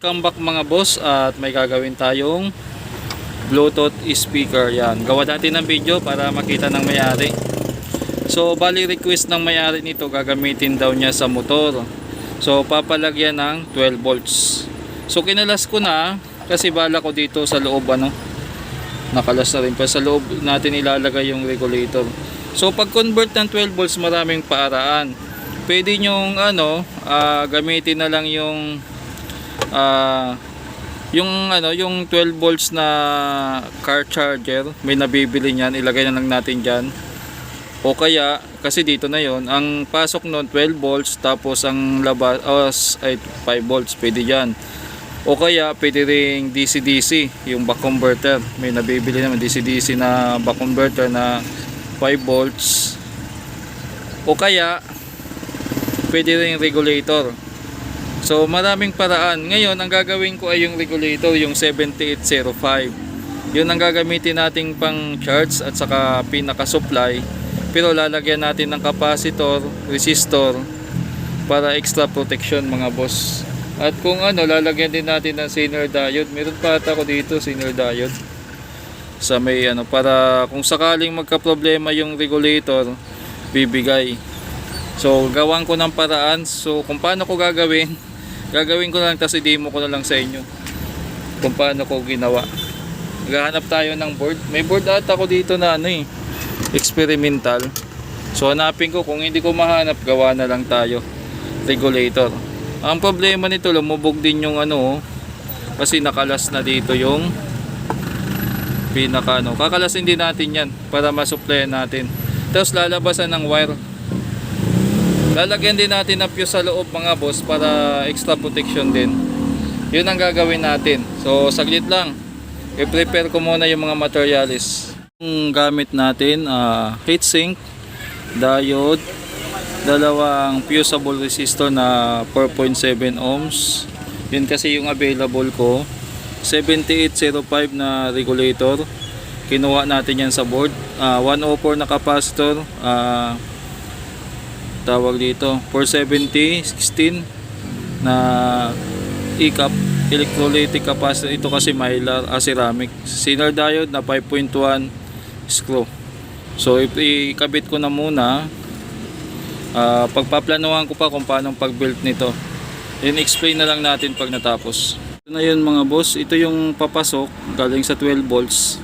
Welcome back mga boss at may gagawin tayong Bluetooth speaker yan. Gawa natin ng video para makita ng may-ari. So bali request ng may-ari nito gagamitin daw niya sa motor. So papalagyan ng 12 volts. So kinalas ko na kasi bala ko dito sa loob ano. Nakalas na rin pa sa loob natin ilalagay yung regulator. So pag convert ng 12 volts maraming paraan. Pwede nyong ano ah, gamitin na lang yung ah yung ano yung 12 volts na car charger may nabibili niyan ilagay na lang natin diyan o kaya kasi dito na yon ang pasok noon 12 volts tapos ang labas oh, ay 5 volts pwede diyan o kaya pwede ring DC DC yung back converter. May nabibili naman DC DC na back converter na 5 volts. O kaya pwede ring regulator So maraming paraan. Ngayon ang gagawin ko ay yung regulator, yung 7805. Yun ang gagamitin nating pang charge at saka pinaka supply. Pero lalagyan natin ng capacitor, resistor para extra protection mga boss. At kung ano, lalagyan din natin ng Zener diode. Meron pa ata ko dito Zener diode. Sa may ano para kung sakaling magka-problema yung regulator, bibigay. So gawan ko ng paraan. So kung paano ko gagawin, gagawin ko na lang tapos i-demo ko na lang sa inyo kung paano ko ginawa. Maghahanap tayo ng board. May board ata ko dito na ano eh experimental. So hanapin ko kung hindi ko mahanap gawa na lang tayo. Regulator. Ang problema nito lumubog din yung ano oh, kasi nakalas na dito yung pinaka ano kakalasin din natin yan para masuplayan natin. Tapos lalabasan ng wire Lalagyan din natin ng fuse sa loob mga boss para extra protection din. Yun ang gagawin natin. So saglit lang. I-prepare ko muna yung mga materials. Yung gamit natin, uh, heatsink, diode, dalawang fusible resistor na 4.7 ohms. Yun kasi yung available ko. 7805 na regulator. Kinuha natin yan sa board. Uh, 104 na capacitor. Uh, tawag dito 470 16 na e-cup electrolytic capacitor ito kasi mylar ah, ceramic. Zener diode na 5.1 screw. So ikabit ko na muna Ah, pagpaplanuhan ko pa kung paano pag-build nito. Yun explain na lang natin pag natapos. Ito na yun mga boss. Ito yung papasok galing sa 12 volts.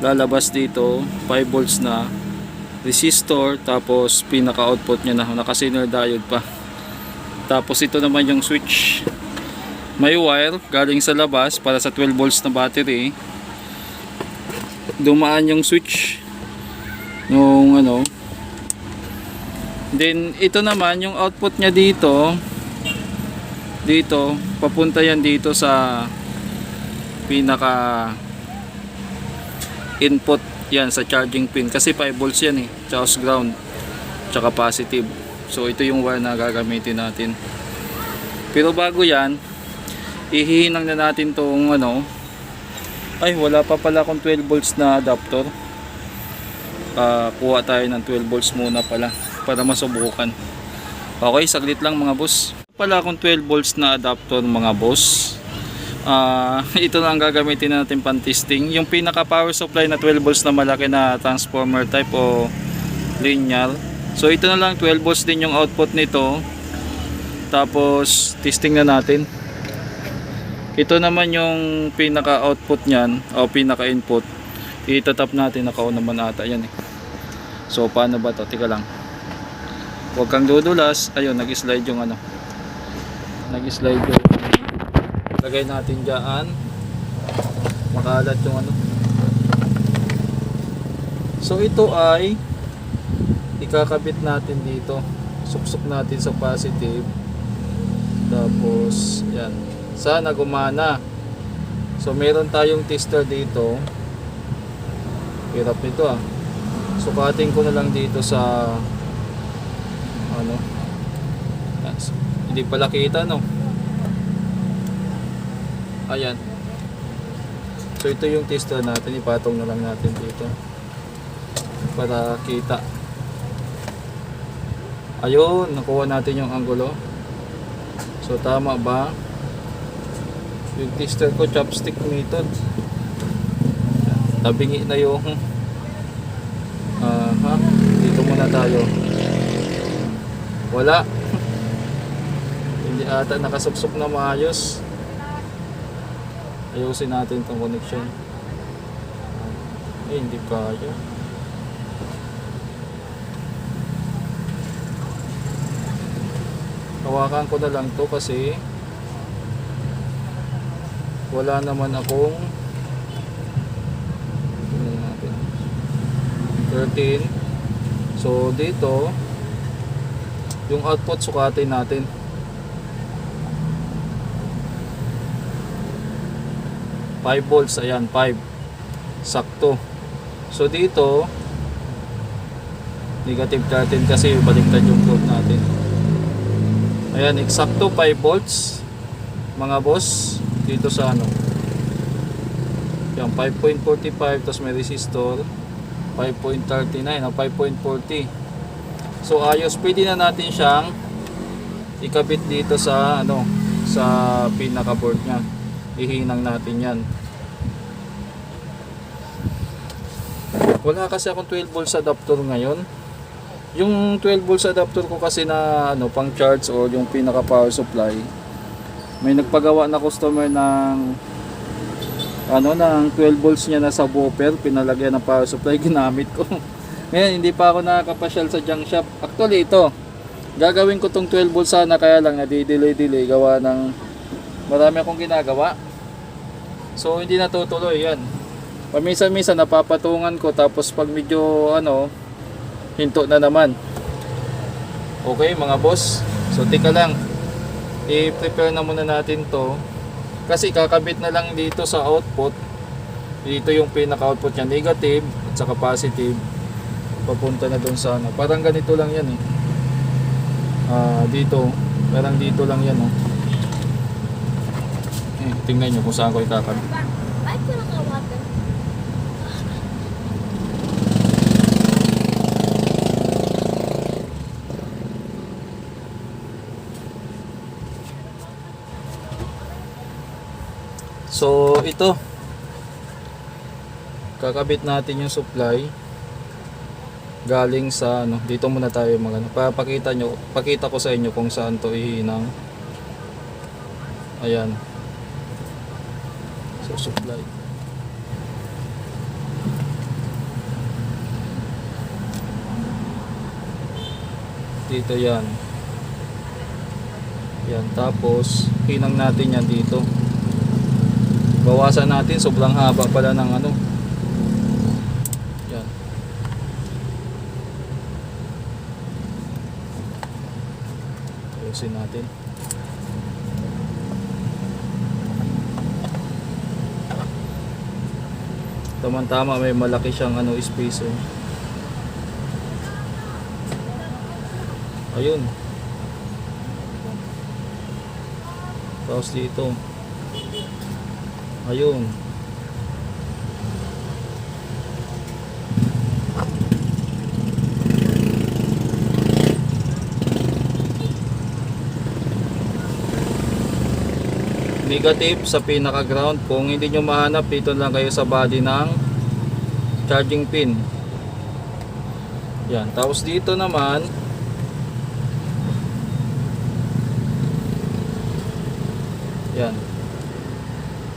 Lalabas dito 5 volts na resistor tapos pinaka output niya na naka-zener diode pa. Tapos ito naman yung switch. May wire galing sa labas para sa 12 volts na battery. Dumaan yung switch. Yung ano. Then ito naman yung output niya dito. Dito papunta yan dito sa pinaka input yan sa charging pin. Kasi 5 volts yan eh. Tsaka ground. Tsaka positive. So ito yung wire na gagamitin natin. Pero bago yan ihihinang na natin tong ano. Ay wala pa pala akong 12 volts na adapter. Ah, kuha tayo ng 12 volts muna pala para masubukan. Okay saglit lang mga boss. Pala akong 12 volts na adapter mga boss Ah, ito na ang gagamitin natin pang testing. Yung pinaka power supply na 12 volts na malaki na transformer type o linear. So ito na lang 12 volts din yung output nito. Tapos testing na natin. Ito naman yung pinaka output niyan o pinaka input. Itatap natin naka naman ata yan eh. So paano ba to? Tika lang. Huwag kang dudulas. Ayun, nag-slide yung ano. Nag-slide yung lagay natin dyan. Makalat yung ano. So ito ay ikakabit natin dito. Suksok natin sa positive. Tapos yan. Sana gumana. So meron tayong tester dito. Hirap nito ah. Sukatin ko na lang dito sa ano. Hindi pala kita no Ayan. So ito yung tester natin. Ipatong na lang natin dito. Para kita. Ayun. Nakuha natin yung angulo. So tama ba? Yung tester ko, chopstick method. Tabingi na yung... Ah, ha? Dito muna tayo. Wala. Hindi ata nakasupsok na maayos. Ayusin natin itong connection. Eh, hindi kaya. Hawakan ko na lang to kasi wala naman akong tingnan natin. 13 so dito yung output sukatin natin Five volts, ayan, 5 sakto. So dito negative 13 kasi baliktad yung probe natin. Ayan, eksakto 5 volts mga boss dito sa ano. Yan 5.45 tapos may resistor 5.39 o 5.40 so ayos. Pwede na natin siyang ikabit dito sa ano sa pinaka board nya ihinang natin yan. Wala kasi akong 12 volts adapter ngayon. Yung 12 volts adapter ko kasi na ano pang charge o yung pinaka power supply may nagpagawa na customer ng ano ng 12 volts niya na subwoofer pinalagyan ng power supply ginamit ko. Ngayon hindi pa ako nakakapasyal sa junk shop. Actually ito gagawin ko tong 12 volts sana kaya lang nadi-delay delay gawa ng marami akong ginagawa. So hindi natutuloy yan paminsan-minsan napapatungan ko tapos pag medyo ano hinto na naman. Okay mga boss. So tika lang. I-prepare na muna natin to. Kasi kakabit na lang dito sa output. Dito yung pinaka output niya negative at saka positive. Papunta na doon sa ano parang ganito lang yan eh. Ah, dito. Parang dito lang yan oh eh, tingnan nyo kung saan ko ikakabit? So ito. Kakabit natin yung supply. Galing sa ano dito muna tayo mag ano papakita nyo pakita ko sa inyo kung saan to ihinang. Ayan so supply. Dito yan. Yan tapos hinang natin yan dito. Bawasan natin sobrang haba pala ng ano. Yan. Ayusin natin tamang tama may malaki siyang ano space oh. ayun tapos dito Ayun. Negative sa pinaka ground. Kung hindi nyo mahanap, dito lang kayo sa body ng charging pin. Yan. Tapos dito naman, yan.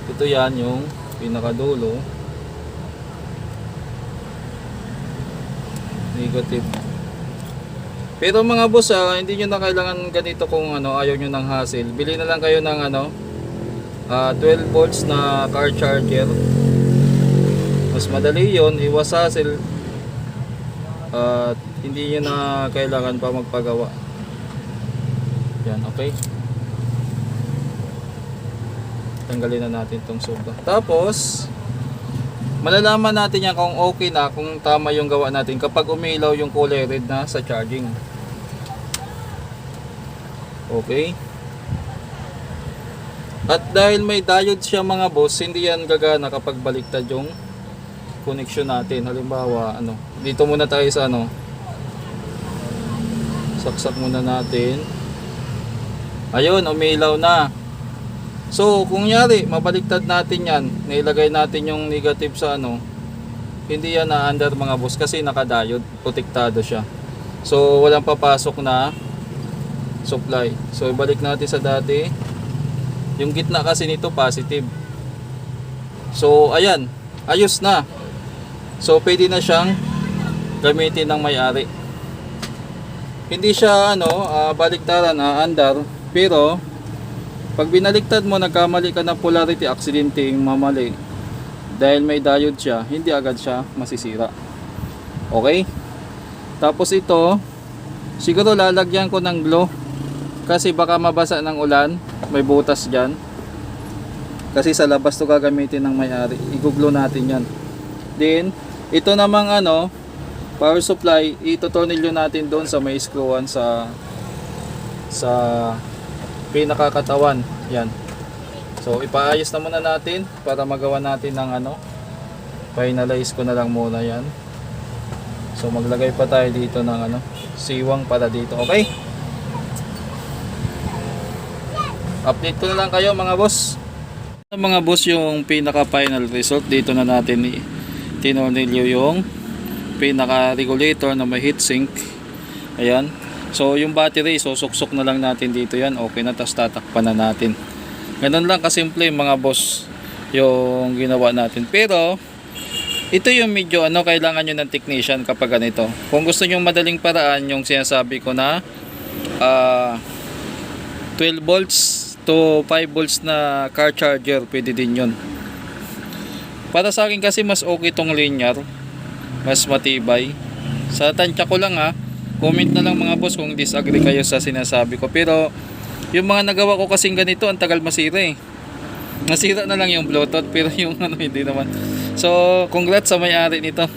Ito yan yung pinakadulo. Negative. Pero mga boss, ah, hindi nyo na kailangan ganito kung ano, ayaw nyo ng hassle. Bili na lang kayo ng ano, ah, 12 volts na car charger. Mas madali yon iwas hassle. At hindi nyo na kailangan pa magpagawa. Yan, okay? tanggalin na natin tong sobra. Tapos, malalaman natin yan kung okay na, kung tama yung gawa natin kapag umilaw yung kulay red na sa charging. Okay? At dahil may diode siya mga boss, hindi yan gagana kapag baliktad yung connection natin. Halimbawa, ano, dito muna tayo sa ano, saksak muna natin. Ayun, umilaw na. So, kung yari, mabaliktad natin yan, nailagay natin yung negative sa ano, hindi yan na under mga boss kasi nakadiode, protektado siya. So, walang papasok na supply. So, ibalik natin sa dati. Yung gitna kasi nito positive. So, ayan, ayos na. So, pwede na siyang gamitin ng may-ari. Hindi siya ano, ah, baliktaran, ah, andar, pero pag binaliktad mo, nagkamali ka ng polarity, aksidente yung mamali. Dahil may diode siya, hindi agad siya masisira. Okay? Tapos ito, siguro lalagyan ko ng glue. Kasi baka mabasa ng ulan, may butas dyan. Kasi sa labas to gagamitin ng may-ari. Iguglo natin yan. Then, ito namang ano, power supply, itotornilyo natin doon sa may screwan sa sa pinakakatawan. Yan. So, ipaayos na muna natin para magawa natin ng ano. Finalize ko na lang muna yan. So, maglagay pa tayo dito ng ano, siwang para dito. Okay? Update ko na lang kayo mga boss. Mga boss, yung pinaka final result dito na natin tinornilyo yung pinaka regulator na may heatsink. Ayan. So yung battery, susuksok na lang natin dito yan. Okay na, tapos tatakpan na natin. Ganun lang kasimple mga boss yung ginawa natin. Pero ito yung medyo ano, kailangan nyo ng technician kapag ganito. Kung gusto nyo madaling paraan, yung sinasabi ko na ah 12 volts to 5 volts na car charger, pwede din yun. Para sa akin kasi mas okay tong linear, mas matibay. Sa tansya ko lang ha, comment na lang mga boss kung disagree kayo sa sinasabi ko. Pero yung mga nagawa ko kasing ganito, ang tagal masira eh. Nasira na lang yung Bluetooth pero yung ano hindi naman. So, congrats sa may-ari nito.